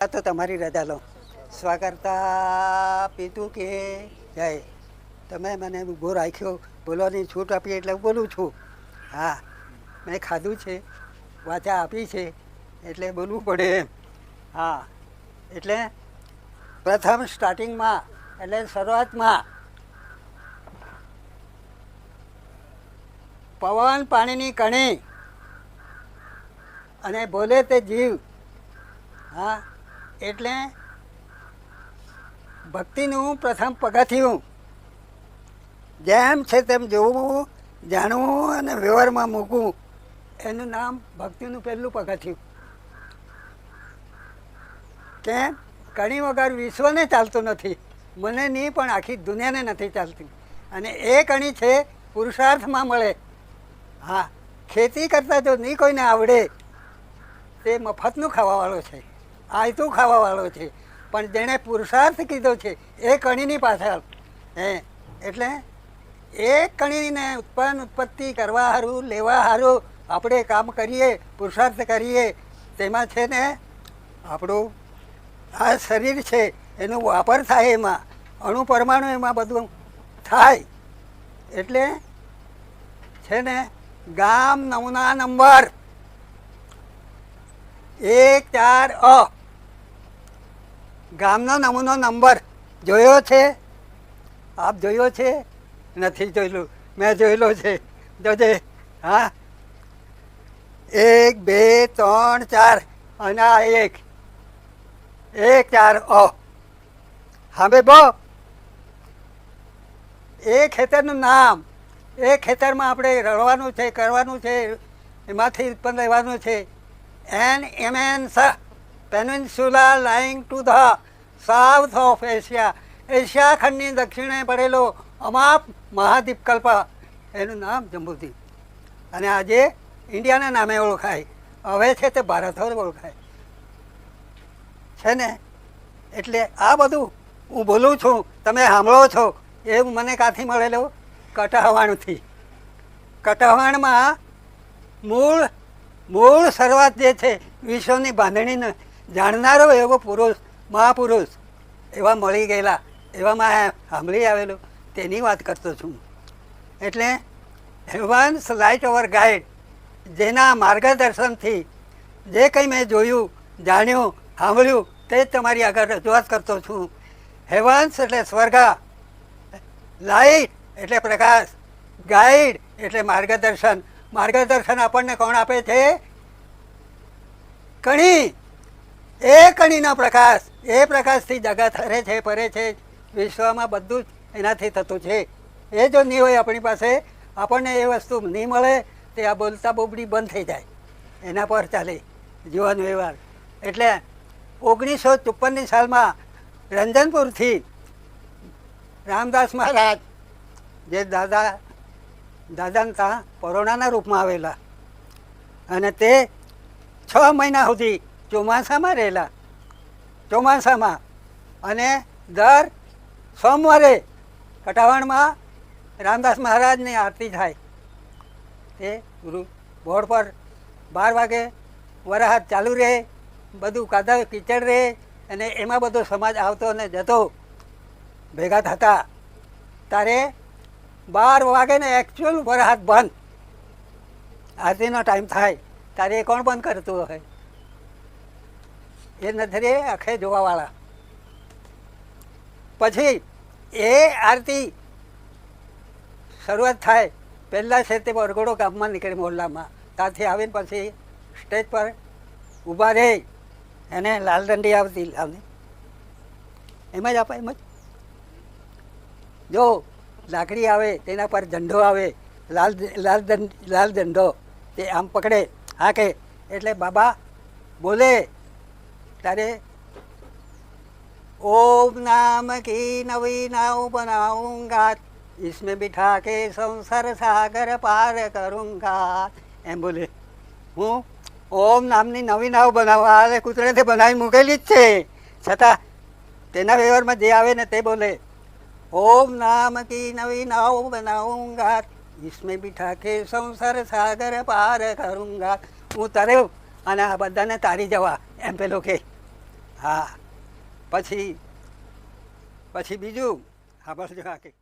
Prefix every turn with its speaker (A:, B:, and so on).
A: આ તો તમારી રજા લો. સ્વાગતા પીતું કે જાય. તમે મને ઊભો રાખ્યો, બોલવાની છૂટ આપી એટલે હું બોલું છું. હા, મેં ખાધું છે, વાચા આપી છે, એટલે બોલવું પડે એમ. હા, એટલે પ્રથમ સ્ટાર્ટિંગમાં એટલે શરૂઆતમાં. પવન પાણીની કણી. અને બોલે તે જીવ. હા એટલે ભક્તિનું પ્રથમ પગથિયું. જેમ છે તેમ જોવું, જાણવું અને વ્યવહારમાં મૂકવું. એનું નામ ભક્તિનું પહેલું પગથિયું. કેમ? કણી વગર વિશ્વને ચાલતું નથી. મને નહીં, પણ આખી દુનિયાને નથી ચાલતી. અને એ કણી છે, પુરુષાર્થમાં મળે. હા, ખેતી કરતાં જો નહીં કોઈને આવડે, તે મફતનું ખાવાવાળો છે. આયતું ખાવાવાળો છે? પણ જેણે પુરુષાર્થ કીધો છે, એ કણીની પાછળ. હે, એટલે એ કણીને ઉત્પન્ન ઉત્પત્તિ કરવા સારું લેવા સારું આપણે કામ કરીએ, પુરુષાર્થ કરીએ, તેમાં છે ને આપણું આ શરીર છે, એનો વાપર થાય એમાં, અણુ પરમાણુ એમાં બધું થાય. એટલે છે ને ગામ નવના નંબર. એક ચાર અ. ગામનો નમૂનો નંબર જોયો છે? આપ જોયો છે? નથી જોયેલું. મેં જોયેલો છે. જોજે હા. એક, બે, ત્રણ, ચાર અને આ એક. એક, ચાર, ઓ. હા બો એ ખેતરનું નામ. એ ખેતરમાં આપણે રળવાનું છે, કરવાનું છે, એમાંથી ઉત્પન્ન રહેવાનું છે. An immense peninsula lying to the south of Asia. Asia ખંડની દક્ષિણે પડેલો અમાપ મહાદ્વીપકલ્પ. એનું નામ જંબુદ્વીપ. અને આજે ઇન્ડિયાના નામે ઓળખાય. હવે છે તે ભારત ઓળખાય. છે ને? એટલે આ બધું હું બોલું છું. તમે સાંભળો છો. એવું મને કાંથી મળેલો? કટહવાણથી. કટહવાણમાં મૂળ મૂળ શરૂઆત જે છે, વિશ્વની બાંધણીને જાણનારો એવો પુરુષ, મહાપુરુષ, એવા મળી ગયેલા એવામાં સાંભળી આવેલું, તેની વાત કરતો છું. એટલે હેવાન્સ લાઇટ ઓવર ગાઈડ જેના માર્ગદર્શનથી જે કંઈ મેં જોયું, જાણ્યું, સાંભળ્યું, તે જ તમારી આગળ રજૂઆત કરતો છું. હેવાન્સ એટલે સ્વર્ગ લાઇટ એટલે પ્રકાશ, ગાઈડ એટલે માર્ગદર્શન. માર્ગદર્શન આપણને કોણ આપે છે? કણી. એ કણીનો પ્રકાશ. એ પ્રકાશથી જગત હરે છે, ફરે છે. વિશ્વમાં બધું જ એનાથી થતું છે. એ જો નહીં હોય આપણી પાસે, આપણને એ વસ્તુ નહીં મળે, તે આ બોલતા બોબડી બંધ થઈ જાય. એના પર ચાલે. જીવન વ્યવહાર એટલે ઓગણીસો ચોપનની સાલમાં રંજનપુરથી રામદાસ મહારાજ, જે દાદા, દાદાને ત્યાં પરોણાના રૂપમાં આવેલા. અને તે છ મહિના સુધી ચોમાસામાં રહેલા. ચોમાસામાં. અને દર સોમવારે કટાવણમાં રામદાસ મહારાજની આરતી થાય. તે ગુરુ બોર્ડ પર બાર વાગે વરાહાત ચાલુ રહે, બધું કાદા કીચડ રહે અને એમાં બધો સમાજ આવતો અને જતો ભેગા થતા. તારે બાર વાગે ને એકચ્યુઅલ વરસાદ બંધ. આરતીનો ટાઈમ થાય. ત્યારે એ કોણ બંધ કરતું હોય એ નથી રે આખે જોવાવાળા. પછી એ આરતી શરૂઆત થાય, પહેલાં છે તે વરઘોડો ગામમાં નીકળે મોહલ્લામાં. ત્યાંથી આવીને પછી સ્ટેજ પર ઊભા રહે, એને લાલ દંડી આવતી લાવની એમ જ આપે, એમ જ. જો લાકડી આવે, તેના પર ઝંડો આવે, લાલ લાલ દંડ, લાલ ઝંડો, તે આમ પકડે હા કે એટલે બાબા બોલે ત્યારે ઓમ નામ કી નવી नाव बनाऊंगा। इसमें बिठा के સંસાર સાગર પાર કરુંગા એમ બોલે હું ઓમ નામની નવી નાવ બનાવવા આવે કૂતરેથી બનાવી મૂકેલી જ છે છતાં તેના વ્યવહારમાં જે આવે ને તે બોલે ઓમ નામ કી નવી નાવ બનાઉંગા इसमें बिठा के સંસાર સાગર પાર કરુંગા હું તરે અને આ બધાને તારી જવા એમ પેલો કે હા. પછી પછી બીજું. હા બસ જો આખી